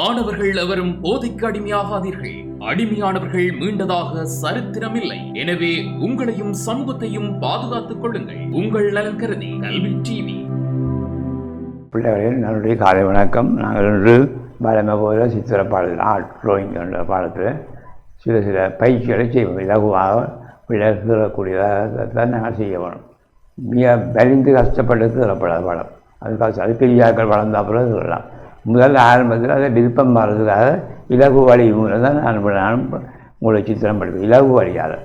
மாணவர்கள் எவரும் போதைக்கு அடிமையாகாதீர்கள். அடிமையானவர்கள் மீண்டதாக சரித்திரமில்லை. எனவே உங்களையும் சமூகத்தையும் பாதுகாத்துக் கொள்ளுங்கள். உங்கள் நலன் கருதி கல்வி டிவி. பிள்ளைகளில் நல்லுடைய காலை வணக்கம். நாங்கள் இன்று வளமை போல சித்திர பாடல் ஆர்ட் ட்ராயிங் என்ற பாடத்தில் சில சில பயிற்சிகளை செய்வோம். இலகுவாக பிள்ளைகள் கீறக்கூடியதாக தான் நாங்கள் செய்ய வேணும் மிக வலிந்து கஷ்டப்பட்டு கீறப்படாத படம். அதுக்காக அது பெரியாக்கள் வளர்ந்த அப்புறம் கீறலாம் முதல் ஆரம்பத்தில் அதை விருப்பம் வர்றதுக்காக இலகு வழி மூலம் தான் நான் நான் உங்களை சித்திரம் படிப்பேன். இலகு வழியால்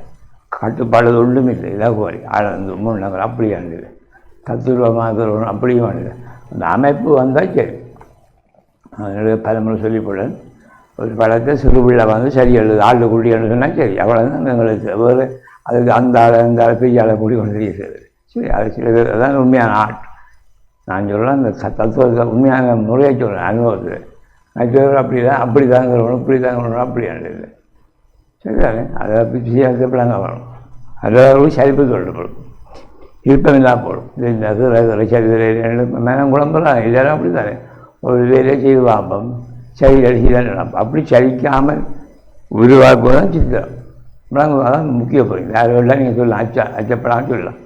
கட்டுப்பாடு ஒன்றும் இல்லை இலகு வழி ஆழ்ந்து முன்னங்கள் அப்படியே இருந்தது தத்துவமாக அப்படியும் இல்லை அந்த அமைப்பு வந்தால் சரி. அதனுடைய பலமுறை சொல்லிப்போடன் ஒரு படத்தை சிறு பிள்ளை வந்து சரி எழுது ஆளு குடி சொன்னால் சரி. அவ்வளோதான் எங்களுக்கு வேறு. அதுக்கு அந்த ஆளை அந்த ஆளை பெரிய ஆளை கூடி கொண்டு தெரிய சரி அது சில பேர் அதான் உண்மையான ஆள். நான் சொல்கிறேன் அந்த தத்துவத்தை உண்மையான முறையை சொல்கிறேன் அனுபவத்தில் மற்றவர் அப்படி தான் அப்படி தாங்கிறவனும் இப்படி தாங்கிறவனும் அப்படி இல்லை சரிதானே? அதை பிச்சு பிள்ளைங்க வரும் அதோட சரிப்பு சொல்லப்படும் தான் போடும் இது சரி மேனம் குழம்புலாம் இதெல்லாம் அப்படி தானே ஒரு வேலையை செய்து பார்ப்போம் சரி அடிச்சுதான் நினைப்போம் அப்படி சலிக்காமல் உருவாக்குவதான் சித்திரம் விளங்கு அதான் முக்கிய பொருள் வேறு எல்லாம் நீங்கள் சொல்லலாம். அச்சா அச்சப்படாமல் சொல்லலாம்.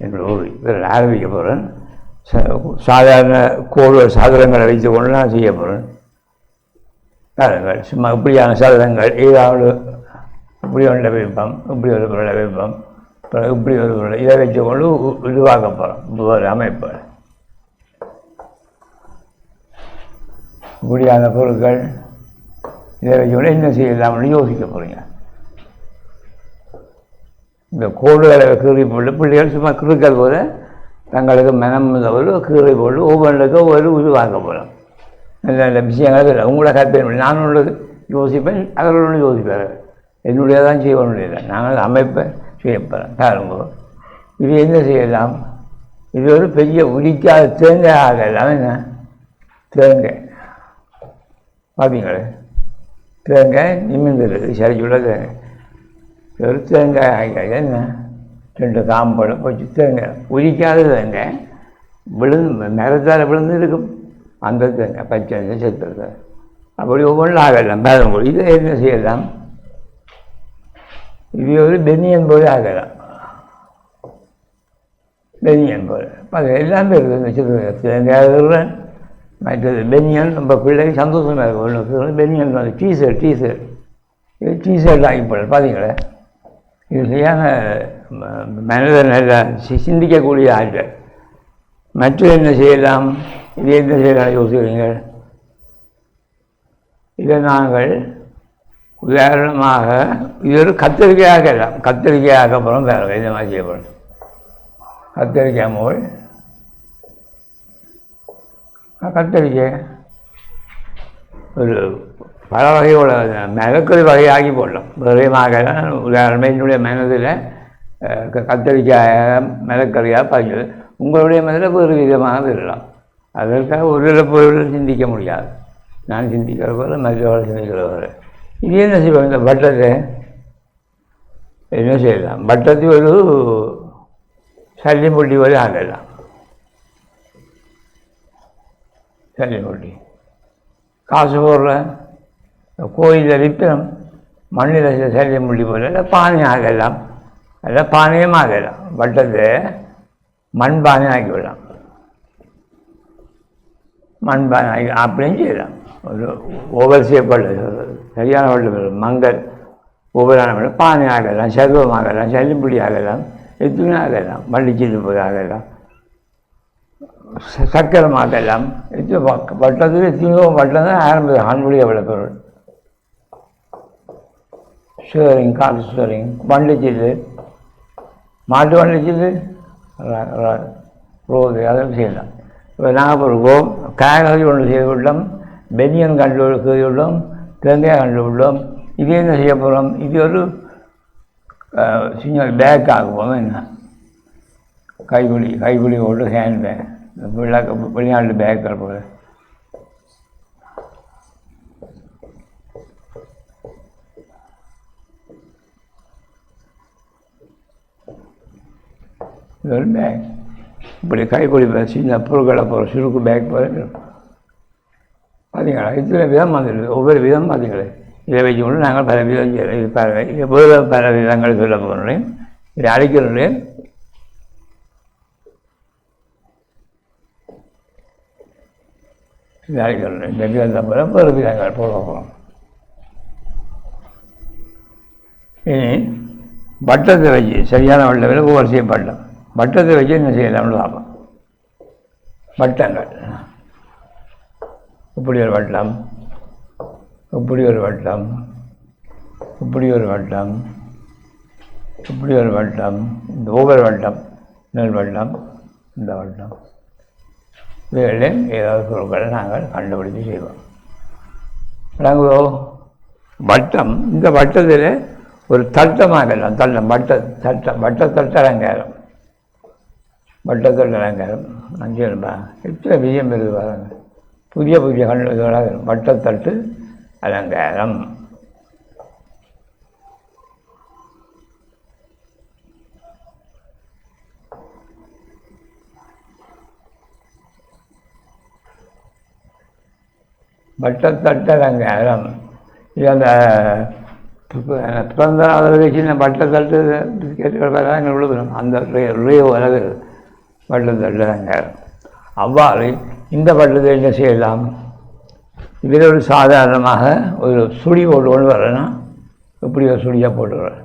என்னோட ஊர் ஆரம்பிக்க போகிறேன் சாதாரண கோடு சாதனங்களை வைத்து கொண்டுலாம் நான் செய்ய போகிறேன் சாதனங்கள் சும்மா இப்படியான சாதனங்கள் ஏதாவது இப்படி ஒன்றை வைப்போம் இப்படி ஒரு பொருளை வைப்போம் அப்புறம் இப்படி ஒரு பொருளை இதை வச்சு கொண்டு உ- உருவாக்க போகிறோம் ஒரு அமைப்பு. இப்படியான பொருட்கள் இதை வச்சு கொண்டு என்ன செய்யலாம்னு யோசிக்க போகிறீங்க இந்த கோடுகளை கீறி போட்டு பிள்ளைகள் சும்மா கிறுக்கல் போல தங்களுக்கு மனம் கீழே கீறி போட்டு ஒவ்வொன்றுக்கும் ஒரு உருவாக்க போகிறோம் நல்ல நல்ல விஷயங்கள் இல்லை உங்களோட கற்பனை நான் உள்ளது. யோசிப்பேன் அவர்களோட யோசிப்பார் என்னுடைய தான் செய்ய முடியல நாங்கள் அமைப்பை செய்யப்போகிறேன் பாருங்க இது என்ன செய்யலாம்? இது ஒரு பெரிய உரிக்காத தேங்காய் ஆகலாம். என்ன? தேங்காய் பார்த்தீங்களே தேங்காய் நிமிர்ந்துருக்கு சரி சொல்ல தேங்காய். ஒரு தேங்காய் ஆகியாது என்ன? ரெண்டு காம்பழம் வச்சு தேங்காய் உரிக்காத തന്നെ விழுந்து மரத்தால் விழுந்து இருக்கும். அந்த தேங்காய் பச்சை செத்துறது அப்படி ஒவ்வொன்றும் ஆகலாம். பேரம் போல் இதை என்ன செய்யலாம்? இது ஒரு பெனியன் போல ஆகலாம். பெனியன் போல. அது எல்லாமே இருக்குது. இந்த தேங்காய் மற்றது பெனியன். நம்ம பிள்ளைக்கு சந்தோஷமாக இருக்கும். ஒன்று பெனியன் வந்து டீஷர்ட் டீஷர்ட் இது டீஷர்ட் ஆகி போடல பார்த்தீங்களா இது சரியான ம- சிந்திக்கக்கூடிய ஆற்றல். மற்ற என்ன செய்யலாம்? இது என்ன செய்யலாம்? யோசிக்கிறீர்கள். இதை நாங்கள் உதாரணமாக இது ஒரு கத்திரிக்கையாக எல்லாம் கத்திரிக்கையாக அப்புறம் வேறு இந்த மாதிரி செய்ய போகிறோம் கத்திரிக்காய் மோள் கத்திரிக்காய் ஒரு பல வகையோட மிளகுறி வகையாகி போடலாம். விரைவாக உதாரணமாக என்னுடைய மனதில் அஹ், மிளக்கறியாக பதிஞ்சது உங்களுடைய மனதில் வேறு விதமாக விடலாம் அதற்காக ஒரு சில பொருள் சிந்திக்க முடியாது. நான் சிந்திக்கிற போல மற்றவர்கள் சிந்திக்கிற போல இது என்ன செய்வோம் இந்த பட்டத்தை என்ன செய்யலாம்? பட்டத்தை ஒரு சல்லி சல்லிமுட்டி வரை ஆகலாம் சல்லிமுட்டி. காசு போடுற கோயிலில் விற்கிறோம் மண்ணில் சல்லி முட்டி போல பானை ஆகலாம் அல்ல பானையும் ஆகலாம் வட்டத்தை மண்பானை ஆக்கி விடலாம் மண் பானை ஆக்கி செய்யலாம். ஒரு ஓவர் செய்யப்பட்ட சரியான வட்ட மங்கள் ஒவ்வொரு பானை ஆகலாம் சர்வம் ஆகலாம் சல்லிமுடி ஆகலாம் எத்தனை ஆகலாம் மல்லிச்சிட்டு ஆகலாம் சக்கரம் ஆகலாம் இது வட்டத்தில் எத்தனையோ வட்டம் தான் ஆரம்பிது ஆண்மொழி அவ்வளோ பொருள் ஷேரிங் கால் ஷேரிங் வண்டிச்சில்லு மாட்டு வண்டி வண்டிச்சில்லு ரோது அதெல்லாம் செய்யலாம் இப்போ நாங்கள் பொறுப்போம் காய்கறி ஒன்று செய்து விட்டோம் பெனியன் கண்டு செய்துள்ளோம் தேங்காய் கண்டு விட்டோம். இது என்ன செய்ய போகிறோம் இது ஒரு சின்ன பேக் ஆகுவோம். என்ன? கைக்குலி கைக்குலி போட்டு ஹேண்ட் பேக். வெளிநாட்டு வெளிநாட்டு பேக்கில் போல இது ஒரு பேக் இப்படி கைக்குலி பேக் சின்ன பொருட்களை போகிற சுருக்கு பேக் போகிற பார்த்தீங்களா இத்தனை விதம் வந்துருக்கு ஒவ்வொரு விதம் பார்த்தீங்களே இதை வச்சு கொண்டு நாங்கள் பல விதம் இது பல இது பல விதங்கள் சொல்ல போகிறோம் இதை அழைக்கிறோம் இது அழைக்கிறேன். இந்த விதம் போல வேறு விதங்கள் போட போகிறோம். இனி வட்டத்தை வச்சு சரியான வட்டத்தில் ஒவ்வொரு செய்யும் வட்டத்தை வச்சு என்ன செய்யலாம்னு பார்ப்போம். வட்டங்கள். இப்படி ஒரு வட்டம். இப்படி ஒரு வட்டம். இப்படி ஒரு வட்டம். இப்படி ஒரு வட்டம். இந்த ஒவ்வொரு வட்டம். நெல் வட்டம். இந்த வட்டம். இவைகளையும் ஏதாவது பொருட்களை நாங்கள் கண்டுபிடித்து செய்வோம். விளங்குதோ? வட்டம். இந்த வட்டத்தில் ஒரு தட்டமாக தட்டம் வட்ட தட்டம் வட்ட தட்ட அலங்காரம் அலங்காரம் அஞ்சு எத்தனை விஜயம் இருக்குது பாருங்க. புதிய புதிய கண்ணுகளாக வட்டத்தட்டு அலங்காரம். வட்டத்தட்டு அலங்காரம். இது அந்த பிறந்த நாள் வச்சு வட்டத்தட்டு பிஸ்கெட்டுகள் வேறு எங்கள் விழுதும் அந்த ரே அளவு வட்டத்தட்டு அவ்வாறு இந்த வள்ளுதல் என்ன செய்யலாம்? இதில் ஒரு சாதாரணமாக ஒரு சுழி போட்டு கொண்டு வரேன்னா இப்படி ஒரு சுழியாக போட்டுக்கிறேன்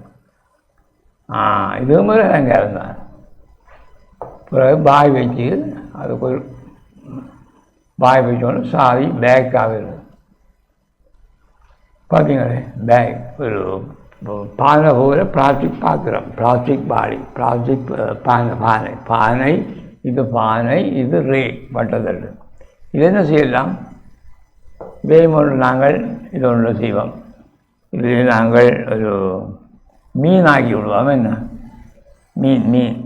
ஆ இது மாதிரி அங்கே தான். பிறகு பாய் வச்சு அதுக்கு ஒரு பாய் வச்சோன்னு சாதி பேக்காக ஆகுது பார்த்தீங்களே பேக் ஒரு பானை போல பிளாஸ்டிக் பாத்திரம் பிளாஸ்டிக் பாடி பிளாஸ்டிக் பானை பானை பானை இது பானை இது ரே பட்டதட்டு இது என்ன செய்யலாம் வேம் ஒன்று நாங்கள் இது ஒன்று செய்வோம் இது நாங்கள் ஒரு மீன் ஆக்கி விடுவோம் என்ன மீன் மீன்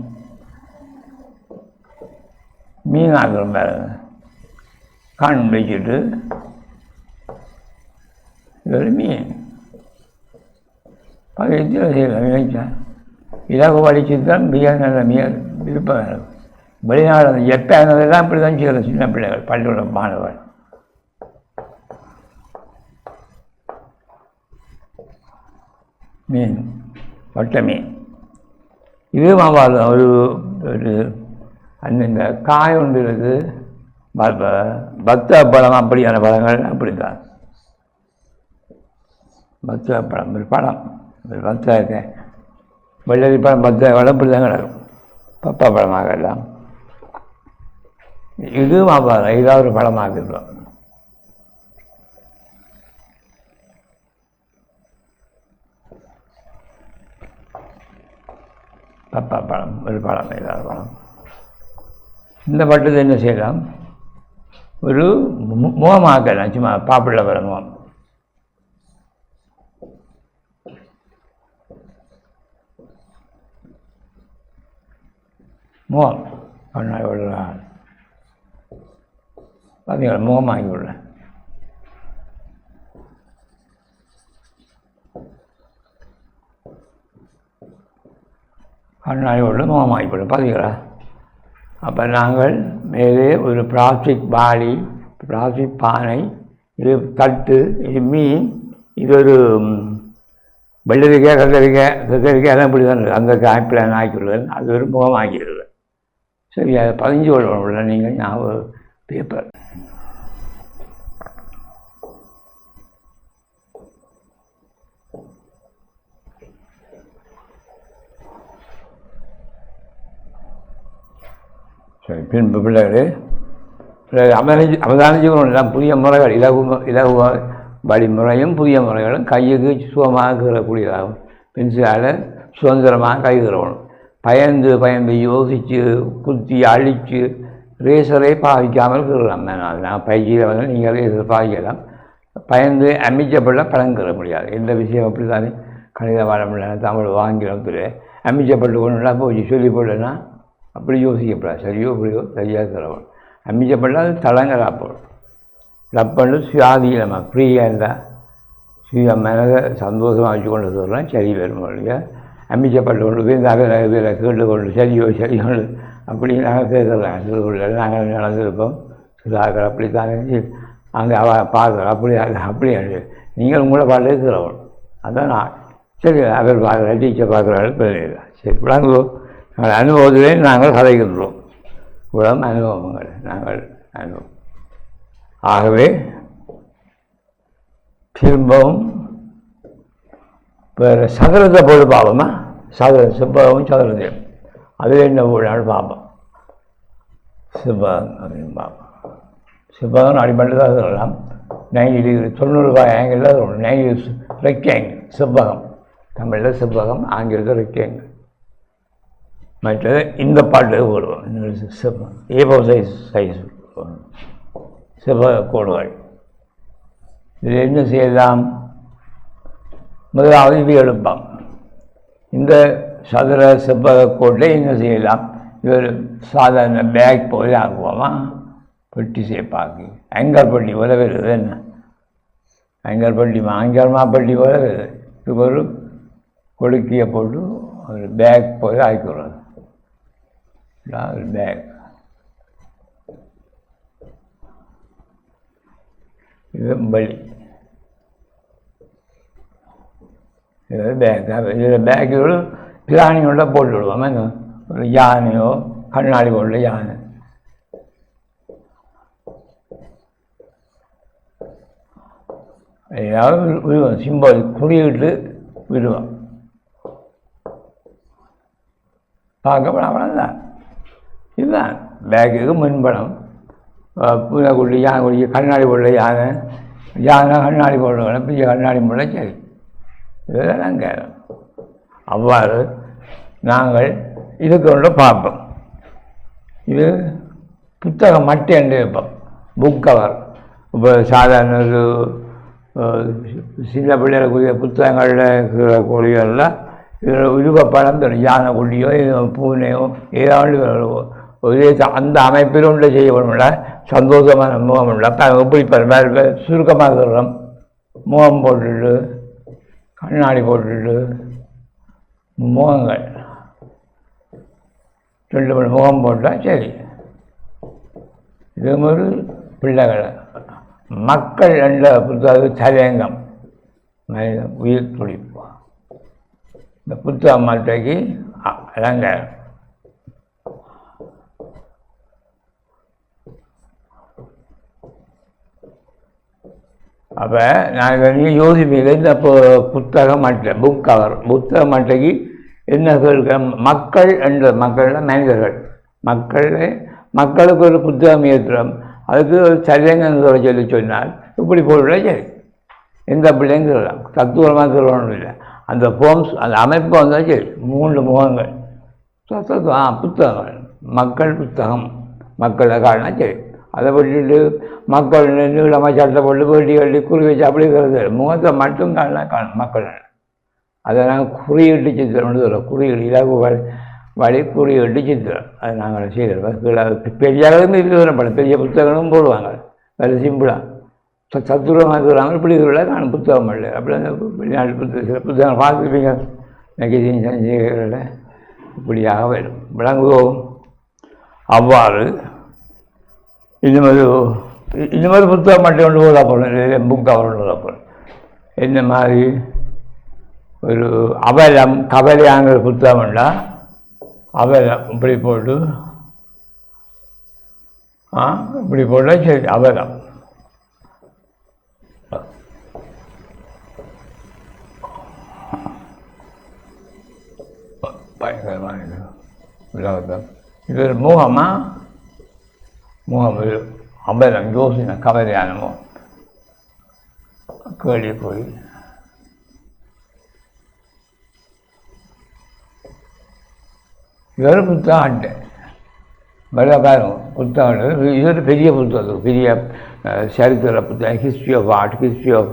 மீன் ஆக்குறோம் பாருங்க கண் வச்சுட்டு இது ஒரு மீன் பக்கத்தில் செய்யலாம் நினைச்சேன் இலகு வலிச்சு தான் மிக நல்ல மிக விருப்பம் வெளிநாடு அந்த ஜப்பானதெல்லாம் இப்படி தான் செய்யலாம் சின்ன பிள்ளைகள் பள்ளியோட மாணவர் மீன் வட்ட மீன். இது மாவாது ஒரு ஒரு அந்த காய் ஒன்று இருக்குது. ப- பழம் அப்படியான பழங்கள் அப்படித்தான். பக்த பழம் ஒரு பழம். ஒரு பத்த வெள்ளரி பழம் பத்த பழம் இப்படி தான் கிடக்கும். பப்பா பழமாக எல்லாம். இதுவும் மாவாது ஏதாவது ஒரு பழமாக இருக்கும் பப்பா பழம் ஒரு பழம் ஏதாவது பழம். இந்த பட்டத்தை என்ன செய்யலாம்? ஒரு மு- முகமாக்கலாம் சும்மா பாப்பிள்ள வர முகம் முகம் கண்ணாடி விடுறான் பார்த்தீங்களா முகமாகி விடல கண்ணாடி உள்ள முகமாகிவிடும் பார்த்தீங்களா அப்போ நாங்கள் மேலே ஒரு பிளாஸ்டிக் பாடி பிளாஸ்டிக் பானை இது தட்டு இது மீன் இது ஒரு வெள்ளரிக்காய் கத்தரிக்காய் கத்தரிக்காய் எல்லாம் இப்படி தான் அந்த காய்ப்பில் ஆக்கிவிடுவேன் அது ஒரு முகம் ஆக்கிடுவேன் சரி அதை பதிஞ்சு கொள்ளணும் நீங்கள் ஞாபகம் பேப்பர். சரி பின்பு பிள்ளைகளே பிள்ளைகள் அவதானிச்சு அவதானிச்சுக்கணும் எல்லாம் புதிய முறைகள் இலகு மு- இலகு வழிமுறையும் புதிய முறைகளும் கையுக்கு சுகமாக கீறக்கூடியதாகும். பென்சிலால் சுதந்திரமாக கை கீறணும் பயந்து பயந்து யோசித்து குத்தி அழித்து ரேசரை பாவிக்காமல் கீறலாம் நான் நான் பயிற்சியில் வந்து நீங்கள் ரேசர் பாவிக்கலாம். பயந்து அமைச்சப்பட படம் முடியாது. எந்த விஷயம் அப்படி தானே கணித பாடமில்லை தமிழ் ஆங்கிலத்தில் அமைச்சப்பட்டு கொண்டுனா போச்சு. சொல்லி போடலன்னா அப்படி யோசிக்கப்படாது. சரியோ இப்படியோ சரியாக தரவும் அமைச்சப்பட்டால் அது தளங்கலா போடும். ரப்பன்னு சுயாதீனமாக ஃப்ரீயாக இருந்தால் சுய மனதை சந்தோஷமாக வச்சு கொண்டு சொல்கிறேன் சரி வரும் இல்லையா? அமைச்சப்பட்டு கொண்டு போய் நகர இதில் கேட்டு கொண்டு சரியோ சரியோ அப்படி நாங்கள் கேட்குறோம் திருக்குள்ள நாங்கள் நடந்திருப்போம் சுதாகர் அப்படித்தானே அங்கே அவ பார்க்குற அப்படி அது அப்படி அது நீங்கள் உங்களை பாட்டு இருக்கிறவன் அதான் நான். சரி அவர் பார்க்குற டீச்சர் பார்க்குறாரு தெரியல சரி விளங்கு நாங்கள் அனுபவத்திலே நாங்கள் கதைக்கின்றோம். உலகம் அனுபவங்கள் நாங்கள் அனுபவம். ஆகவே திரும்பவும் வேறு சதுரத்தை போட்டு பார்ப்போமா சதுரம் சிப்பகமும் சகலத்தையும். அது என்ன போடான்னு பார்ப்போம் செவ்வகம் அப்படின்னு பார்ப்போம் சிப்பகம் அடிமட்டு தான் சொல்லலாம் நைன்டி டிகிரி தொண்ணூறு ரூபாய் ஆங்கிளில் ஒன்று நைன்டி ரெக்டாங்கிள் செவ்வகம் தமிழில் செவ்வகம் ஆங்கிலத்தில் ரெக்டாங்கிள் மற்றது இந்த பாட்டு போடுவோம் சிப்பம் ஏபோ சைஸ் சைஸ் செவ்வக கோடுகள். இதில் என்ன செய்யலாம்? முதலாவது இது எழுப்பாம் இந்த சதுர செவ்வக கோட்டை என்ன செய்யலாம்? இவர் சாதாரண பேக் போல ஆக்குவோமா பெட்டி சேப்பாக்கி. அங்கர் பள்ளி போல வருது என்ன? அங்கர் பட்டி அங்கர் பள்ளி போல வருது ஒரு கொடுக்கிய போட்டு ஒரு பேக் போல ஆக்கிடுறது ஒரு பேக் இது பலி இது பேக் இதில் பேக்கில் பிராணியோட போட்டு விடுவோம் ஒரு யானையோ கண்ணாடி போடல யானை ஏதாவது விடுவோம் சிம்பல் குறியிட்டு விடுவோம் பார்க்கப்பட அவ்வளோதான் இதுதான் பேக்குக்கு முன்படம் பூனைக்குள்ளி யானை குடி கண்ணாடி போடல யானை யானை கண்ணாடி போடல பெரிய கண்ணாடி போடல சரி இதெல்லாம் நாங்கள் அவ்வாறு நாங்கள் இதுக்கு ஒன்று பார்ப்போம். இது புத்தகம் மட்டும் என்று இருப்போம்? புக் கவர் இப்போ சாதாரண ஒரு சின்ன பிள்ளைகளுக்குரிய புத்தகங்களில் இருக்கிற கொடிகளில் இதில் உருவ படம் தரும் யானை குட்டியோ பூனையோ ஏதாவது ஒரே அந்த அமைப்பில் உள்ள செய்யப்படும்ல. சந்தோஷமான முகம் இல்லை எப்படி சுருக்கமாக சொல்கிறோம் முகம் போட்டுட்டு கண்ணாடி போட்டுட்டு முகங்கள். ரெண்டு மணி முகம் போட்டால் சரி. இது ஒரு பிள்ளைகள். மக்கள் என்ற புத்தகம் தலையங்கம் உயிர் துடிப்பு. இந்த புத்தக மாற்றைக்கு அலங்காரம். அப்போ நான் நீங்கள் யோசிப்பீங்க இந்த புத்தக மட்டை புக் கவர் புத்தக மட்டைக்கு என்ன சொல்கிற மக்கள் என்ற மக்கள்னா மனிதர்கள். மக்கள் மக்களுக்கு ஒரு புத்தகம் ஏற்றுறோம் அதுக்கு ஒரு சரியங்கன்னு சொல்லி சொன்னால் இப்படி போடுறா சரி. எந்த பிள்ளைங்க சொல்லலாம். தத்துவமாக சொல்லணும் இல்லை. அந்த ஃபோம்ஸ் அந்த அமைப்பு வந்தால் சரி. மூன்று முகங்கள். புத்தகங்கள் மக்கள் புத்தகம். மக்களை காரணம் சரி. அதை விட்டுட்டு மக்கள் நீளமாக சட்டை போட்டு வேட்டி கட்டி குறி வச்சு அப்படி இருக்கிறது. முகத்தை மட்டும் காணலாம் காணும் மக்கள். அதை நாங்கள் குறியிட்டு சித்திரம்னு சொல்கிறோம் குறியீடு இலகு வழி வழி குறியிட்டு சித்திரம். அதை நாங்கள் செய்கிறோம் பெரிய அளவுமே இருக்கிறோம் படம் பெரிய புத்தகங்களும் போடுவாங்க. வேறு சிம்பிளாக சத்துருவமாக இருக்கிறாங்க இப்படி இருக்கிற காணும் புத்தகம் இல்லை. அப்படி அந்த வெளிநாட்டு புத்தகம் சில புத்தகங்கள் பார்த்துருப்பீங்க. நெகசிங் செஞ்சுகளில் இப்படியாக வரும். விளங்குவோம். அவ்வாறு இந்த மாதிரி இந்த மாதிரி புத்தகம் மட்டும் கொண்டு போதா போகணும் புக் கவர் கொண்டு போதா போகணும் இந்த மாதிரி ஒரு அவலம் கவலையாங்கிற புத்தகம் உண்டா அவலம் இப்படி போட்டு ஆ இப்படி போட்டால் சரி அவலம் பயங்கரமாக இது உலகத்தில் இது ஒரு முகமா முகம் இது அபலம் யோசனை கவலையான கேள்வி போய் இவர் புத்தாண்டு வெள்ள பாருங்க புத்தாண்டு இது ஒரு பெரிய புத்தகம் பெரிய சரித்திர புத்தகம் history of art history of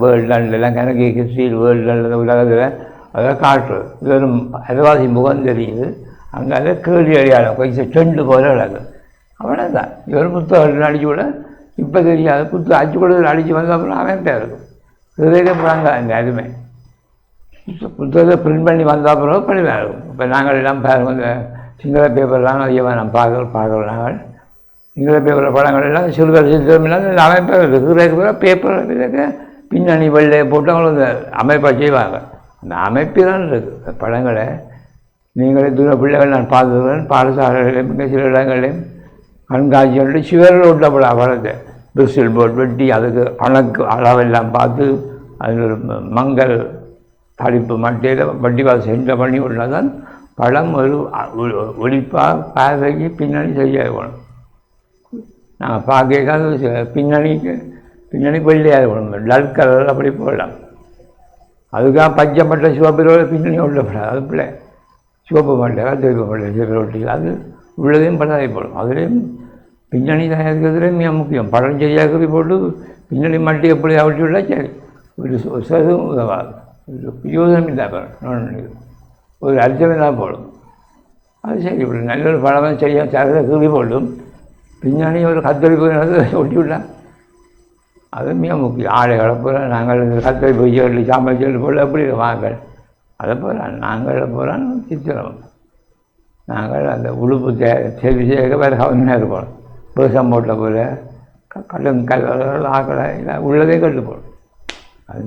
world எல்லாம் கணக்கு ஹிஸ்ட்ரி வேர்ல்டு உலகத்தில் அதெல்லாம் காட்டுறது இது ஒரு அரைவாசி முகம் தெரியுது அங்கே அதை கேள்வி அடையாளம் கொஞ்சம் செண்டு போல அழகு அவனே தான் இவர் புத்தகம் அடிச்சு கூட இப்போ தெரியாது புத்தகம் அச்சு கூட அடித்து வந்த அப்புறம் அவன் இருக்கும். இதுவே போகிறாங்க அந்த அதுமே புத்தகத்தை பிரிண்ட் பண்ணி வந்த அப்புறம் இருக்கும். இப்போ நாங்கள் எல்லாம் பாருங்க இந்த சிங்கள பேப்பர்லாம் அதிகமாக நான் பார்க்கல பார்க்குறோம் நாங்கள். சிங்கள பேப்பரில் படங்கள் எல்லாம் சிறுவர் சித்திரம் இல்லாத அமைப்பாக இருக்கிற பேப்பர் பின்னணி வெள்ளையை போட்டு அவங்களுக்கு அமைப்பாக செய்வாங்க. அந்த அமைப்பு தான் இருக்குது படங்களை நீங்களே தூர பிள்ளைகள் நான் பார்த்துருவேன் பாடசாலைகளையும் சில இடங்களையும் கண்காட்சிகள் சிவரில் உள்ள பட படத்தை போட் வெட்டி அதுக்கு கணக்கு அளவெல்லாம் பார்த்து அதில் ஒரு மங்கள் தடிப்பு மட்டையில் வட்டிவால் சென்ற பண்ணி உள்ளதான் படம் ஒரு ஒழிப்பாக பார்வைக்கு பின்னணி செய்ய வேணும். நாங்கள் பார்க்க பின்னணிக்கு பின்னணி வெள்ளையாக வேணும். டல் கலர் அப்படி போடலாம். அதுக்காக பச்சை மட்டை சிவப்பிரோட பின்னணி உள்ளப்படாது அது பிள்ளை சிவப்பு மட்டை திருப்பி மட்டை சிவப்பு அது உள்ளதையும் படாதை போடும். அதுலேயும் பின்னணி தயாரிக்கிறதுலேயும் மிக முக்கியம். படம் செய்யாக்கி போட்டு பின்னணி மட்டி எப்படி அவிட்டு விட்டா சரி ஒரு சு- சதும் உதவாது ஒரு பிரயோஜனம் இல்லாமல் ஒரு அர்த்தம் இல்லாமல் போடும். அது சரி இப்படி நல்ல ஒரு படமாக சரியாக சரதை தூவி போடும். பின்னணி ஒரு கத்தரி போய் ஒட்டி விட்டான் அது மிக முக்கியம். ஆடை கலப்புற நாங்கள் இந்த கத்தரி பொய் சொல்லி சாம்பல் சொல்லி போடல எப்படி வாங்கள் அதை போகிறான் நாங்கள் போகிறான் சித்திரம். நாங்கள் அந்த உடுப்பு தே செவி சேர்க்க வேறு கவனமாக இருப்போம் பேசம் போட்ட போல கல்லும் கல் ஆக்கலை. இல்லை உள்ளதே கட்டு போடும். அது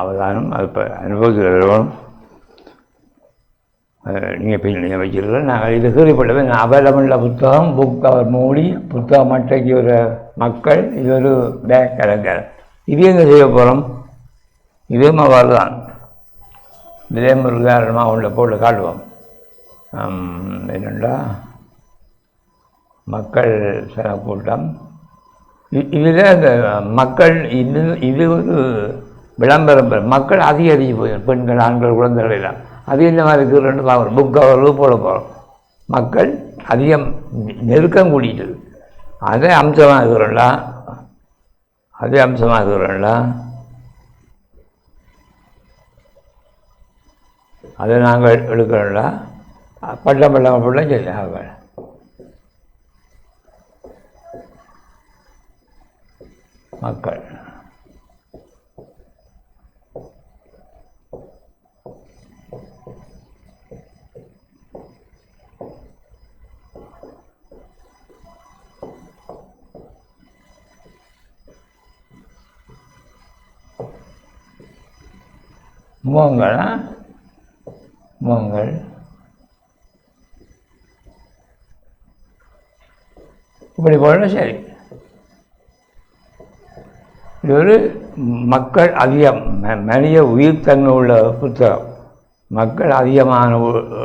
அவதானம் அது இப்போ அனுபவத்தில் இருக்கணும் நீங்கள் பின்னணியை வச்சிருக்கிற நாங்கள் இது கேள்விப்பட்டது அவைலபிள் புத்தகம் புக் கவர் மூடி புத்தகம் மட்டைக்கு ஒரு மக்கள் இது ஒரு பேக் கலங்கல் இது எங்கே செய்ய போகிறோம் இதுவும் அவ்வாறு தான். இதே ஒரு உதாரணமாக உள்ள போட்டு காட்டுவோம். என்னென்னா மக்கள் சில கூட்டம் இதில் அந்த மக்கள் இது இது ஒரு விளம்பரம் பெறும். மக்கள் அதிகரிச்சு போயிடும் பெண்கள் ஆண்கள் குழந்தைகள் எல்லாம். அது இந்த மாதிரி இருக்கிறன்னு பார்க்குறோம் புக் கவர்வு போட போகிறோம் மக்கள் அதிகம் நெருக்கம் கூடிட்டு அதே அம்சமாக இருக்கிறோம்ல. அதே அம்சமாக இருக்கிறோம்ல. அதை நாங்கள் எடுக்கிறோம்ல. பட்டம் பட்டம் பட்டம் சரி ஆகல மக்கள் முகங்கள் ஆ? முகங்கள் இப்படி போடணும் சரி இது ஒரு மக்கள் அதிகம் மனித உயிர்த்தன்மை உள்ள புத்தகம். மக்கள் அதிகமான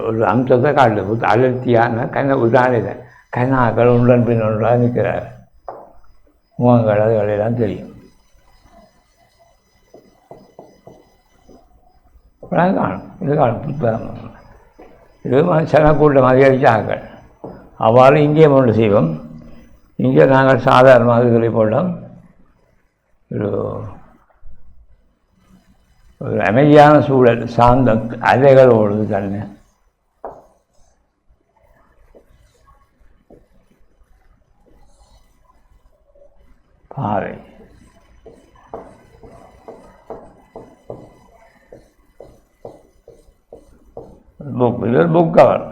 ஒரு அம்சத்தை காட்டு புத்த அடர்த்தியான கன உதாரணம் கனாக்கள் உடன் பின் ஒன்றாக நிற்கிறார். முகங்கள் அதுகளெல்லாம் தெரியும். இப்படிலாம் காணும். இது காணும் புத்தகம். இது சனக்கூட்டம் அதிகரித்தார்கள். அவ்வாறு இங்கே ஒன்று செய்வோம். இங்கே நாங்கள் சாதாரண இதுகளை போட்டோம் ஒரு ஒரு அமைதியான சூழல் சாந்த அலைகள் ஓடுது தண்ணி பாறை புக் இது ஒரு புக் கவர்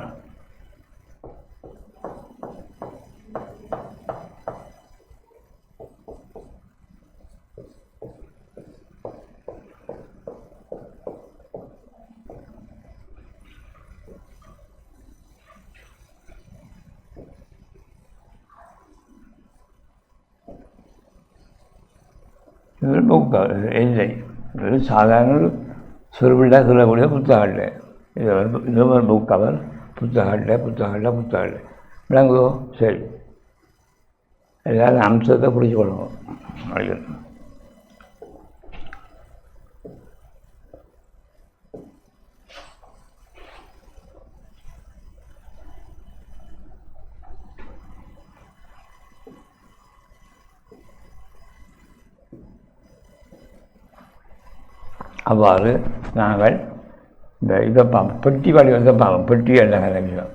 இது ஒரு புக் கவர் இல்லை. வெறும் சாதாரண ஒரு சொல்லக்கூடிய புத்தகங்கள். இது ஒரு இது புக் கவர் புத்தகங்கள் புத்தகங்கள் புத்தகங்கள். விளங்குதோ? சரி. எல்லாரும் அம்சத்தை பிடிச்சி அப்படின்னு அவ்வாறு நாங்கள் இந்த இதை பார்ப்போம் பெட்டி வாடி வந்து பார்ப்போம் பெட்டி எல்லாம் நினைக்கிறோம்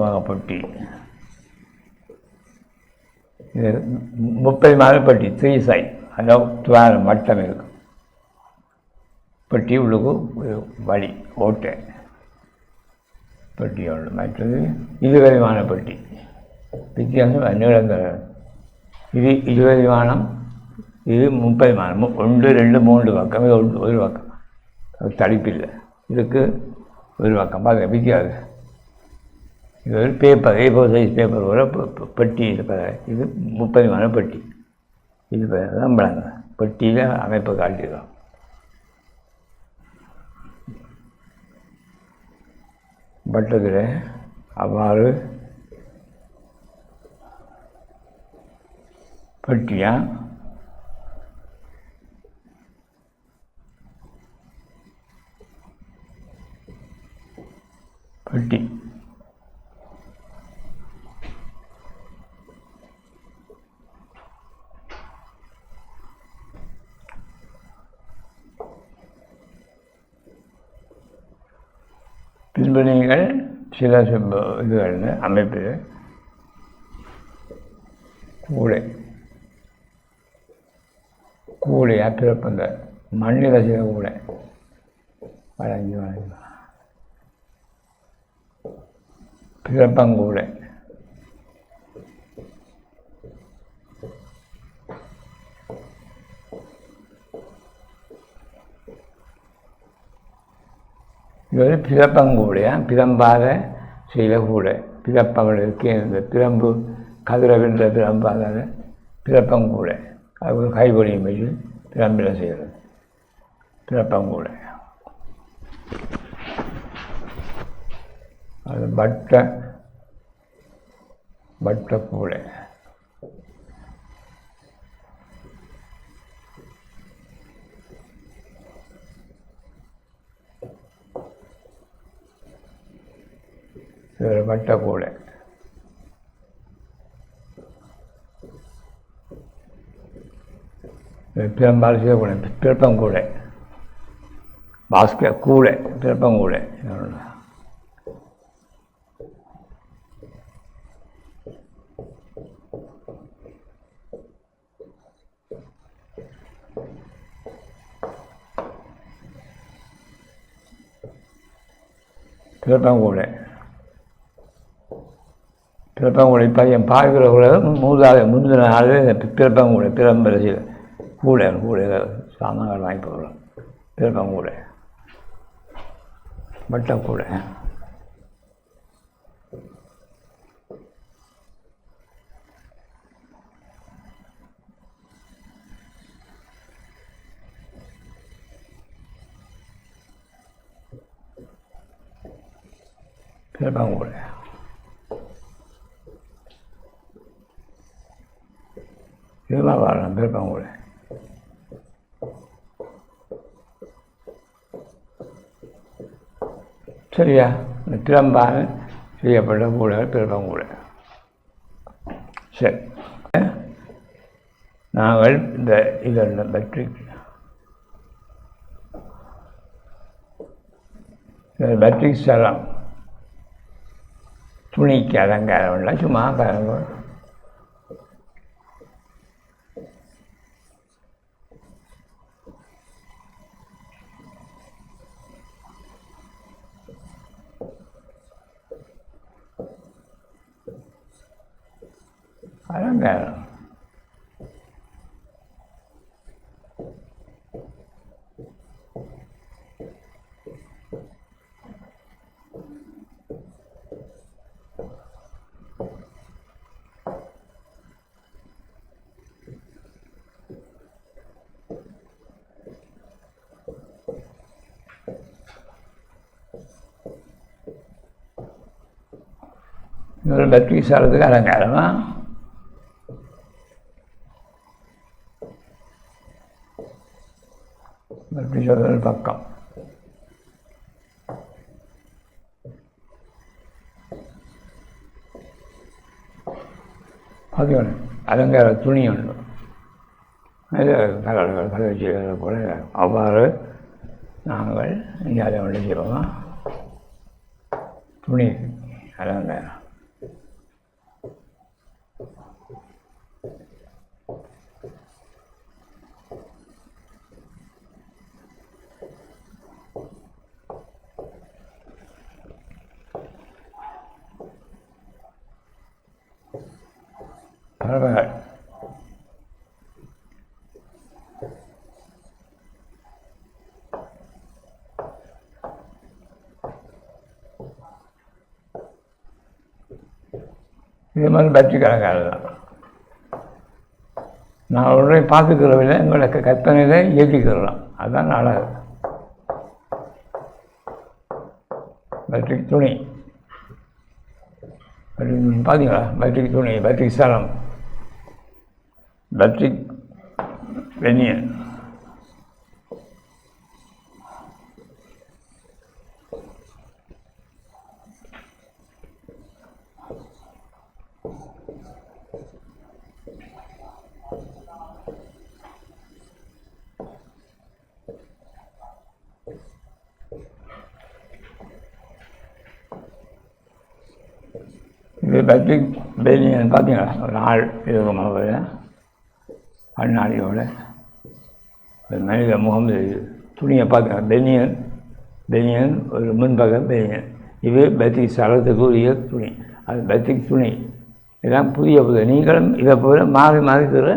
வாங்க பெட்டி. இது முப்பது மாதம் பெட்டி த்ரீ சை அதாவது துவாரம் மட்டம் இருக்கும். பெட்டி உள்ளுக்கு வழி ஓட்டை. பெட்டி உள்ள மற்றது இருவரிமான பெட்டி. வித்தியாசம் நீளங்கள் இது இருபது விமானம் இது முப்பது மாதம் ஒன்று ரெண்டு மூன்று பக்கம். இது ஒன்று ஒரு பக்கம். தடிப்பில்லை. இதுக்கு ஒரு பக்கம். பார்க்க வித்தியாசம் இது ஒரு paper A four size paper ஒரு பெட்டி இருப்பது இது முப்பது விமான பெட்டி. இது தான் பெட்டியில் அமைப்பு காட்டிடுறோம். பட்டத்தில் அவ்வாறு பெட்டியாக பெட்டி பின்பு நீங்கள் சில இதுகள் அமைப்பு. கூடை. கூடை பிறப்பந்த மண்ணில் செய்த கூடை. வழங்கி வழங்கி. பிறப்பங்கூடை. இது ஒரு பிறப்பங்கூடையா? பிறம்பாத செய்த கூடை பிறப்பவர்களுக்கு இந்த பிறம்பு கதிரவின்ற பிறம்பாத பிறப்பங்கூடை. அது ஒரு கைவொழியும் வச்சு பிறம்பில் செய்கிறது. பிறப்பங்கூடை. அது பட்ட பட்ட கூடை இது பட்ட கூடை இது பெரும்பாலும் செய்யக்கூடை பிறப்பங்கூடை பாஸ்கெட் கூடை பிறப்பங்கூடை பிறப்பங்கூடை பிறப்பங்கூடை பையன் பார்க்குற கூட மூதாத முந்தின நாள் பிறப்பாங்குடி பிறம்பரசியில் கூட கூட சாமான்கள் வாங்கி போகிறோம் பிறப்பாங்கூட வட்டம் கூட. வட்டக்கூடை பிறப்பங்கூடை இதெல்லாம் வரலாம் பிறப்பங்கூடை சரியா செய்யப்பட்ட சரி நாங்கள் இந்த இதெல்லாம் பற்றி பற்றி ஸ்தலம் துணிக்கு அலங்காரம் இல்லை சும்மா கலங்க அலங்காரம் இன்னொரு பக்தி ஸ்தலத்துக்கு அலங்காரமா? பக்தி சொல்றது பக்கம். அது ஒன்று அலங்கார துணி ஒன்று அது கலர் கலவை செய்வது போல. அவ்வாறு நாங்கள் இங்கே அதை ஒன்று செய்வோம் துணி அலங்காரம் பறவைகள் இது மாதிரி பற்றி கணக்காக தான் நான் உடனே பார்த்துக்கிறவில்லை எங்களுக்கு கற்பனையில ஏற்றிக்கிறோம் அதுதான் அழகு. பற்றி துணி. பார்த்தீங்களா பற்றி துணி பற்றி சரம் பேட்டரிக் வெனியன் இது பேட்டரிக் வெனியன் பார்த்தீங்களா? ஒரு ஆள் இருக்கும் அவர் ஒரு மனித முகம் தெரியுது துணியை பார்த்தீங்க பெனியன் பெனியன் ஒரு முன்பக பெனியன். இது பெத்திக் சலத்துக்குரிய துணி. அது பெத்திக் துணி. இதெல்லாம் புதிய புதிய நீங்களும் இதை போல மாறி மாறி தர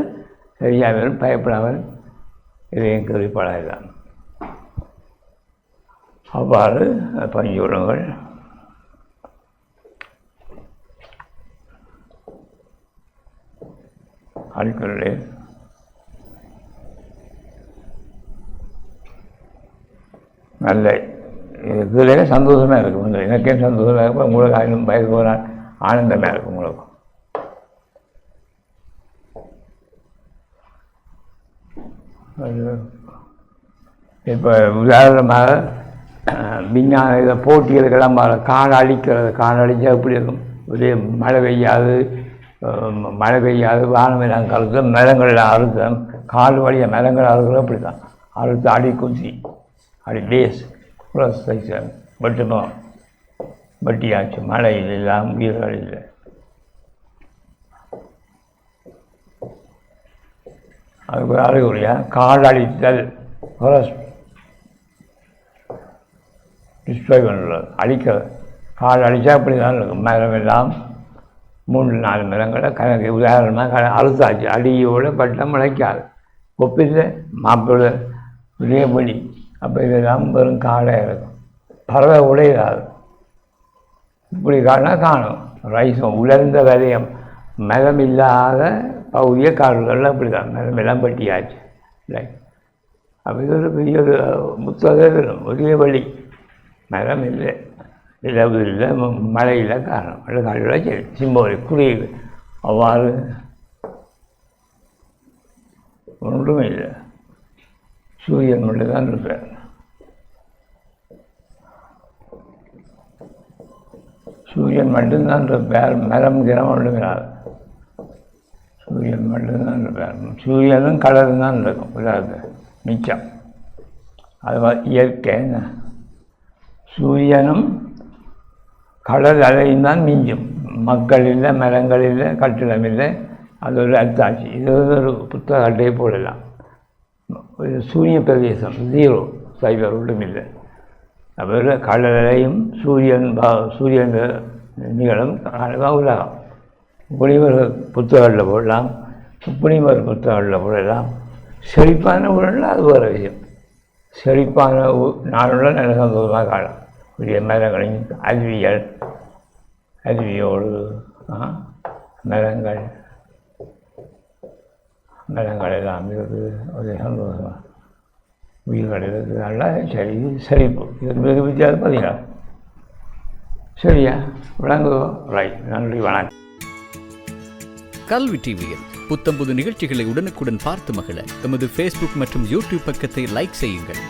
சரியாகவும் பயப்படாமல் இதையும் தான் அவ்வாறு பஞ்சு விடுங்கள் அடுக்களே நல்ல இதுலேயே சந்தோஷமாக இருக்கும். இந்த எனக்கே சந்தோஷமாக இருக்கும். உங்களுக்கு ஆயிரம் வயது போனால் ஆனந்தமாக இருக்கும் உங்களுக்கு. இப்போ உதாரணமாக விஞ்ஞான இதை போட்டிகளுக்கெல்லாம் பாரு- காடு அழிக்கிறது காடு அழிச்சா எப்படி இருக்கும்? ஒரே மழை பெய்யாது. மழை பெய்யாது. வானம் எல்லாம் கருத்து மரங்கள் அறுத்தம் காடு வழியாக மரங்கள் அறுக்கிறது அப்படி தான் அறுத்து அடி குத்தி அடி டேஸ் க்ளோஸ் செக்ஷன் மட்டுமோ வட்டியாச்சு மழை எல்லாம் உயிர்கள் இல்லை. அதுக்கு அறிகுறியா காடு அழித்தல் ஃபாரஸ்ட் டிஸ்ட்ராய் பண்ணுறது அழிக்க. காடு அழித்தா அப்படி தான் இருக்கும். மரம் எல்லாம் மூணு நாலு மரங்களை கணக்கு. உதாரணமாக க அழுத்தாச்சு. அடியோடு பட்டம் முளைக்காது. கொப்பில் மாப்பிள்ளை விடியபடி அப்போ இதெல்லாம் வெறும் காடாக இருக்கும். பறவை உடையாது இப்படி காணா காணும். ரைஸும் உலர்ந்த விதயம் மரம் இல்லாத பகுதிய காடுகளில் அப்படி தான் மிதமெல்லாம் எல்லாம் பட்டியாச்சு இல்லை. அப்போ இது ஒரு பெரிய ஒரு முத்தகம் ஒரே வழி. மரம் இல்லை. நிலவு இல்லை. மழையில் காணும். காரணம் மழை காடுகளில் சரி. சிம்போலி குறியீடு அவ்வாறு ஒன்றும் இல்லை. சூரியன் மட்டும்தான் இருப்பார். சூரியன் மட்டும்தான் இருப்பார் மரம் கிரம் ஒன்றும் சூரியன் மட்டும்தான் இருப்பார் சூரியனும் கடலும் தான் இருக்கும் இல்லாது மிச்சம். அது இயற்கை சூரியனும் கடல் அலையும் தான் மிஞ்சும். மக்கள் இல்லை மரங்கள் இல்லை கட்டிடம் இல்லை அது ஒரு அத்தாட்சி. இது ஒரு புத்தக அட்டையை போடலாம். சூரிய பிரதேசம் ஜீரோ சைபர் ஒன்றும் இல்லை. அப்புறம் கடலையும் சூரியன் பா- சூரியன் நிகழும் அதுதான் உலகம் புனிவர் புத்தகங்களில் போடலாம் புனிவர் புத்தகங்களில் போடலாம். செழிப்பான உடல் அது ஒரு விஷயம். செழிப்பான ஊ- நாளுள்ள நல்ல சந்தோஷமாக காலம் புதிய மரங்களையும் அறிவியல் அருவியோடு மரங்கள் மரங்கள் எல்லாம் இருக்குது ஒரு சந்தோஷமாக உயிர் இருக்குது சரி செழிப்பு இது மிக வித்தியாசம் பார்த்தீங்களா சரியா விளங்குவோம் ரைட் நன்றி வணக்கம் கல்வி டிவியில் புத்தம்புது நிகழ்ச்சிகளை உடனுக்குடன் பார்த்து மகிழ எமது ஃபேஸ்புக் மற்றும் யூடியூப் பக்கத்தை லைக் செய்யுங்கள்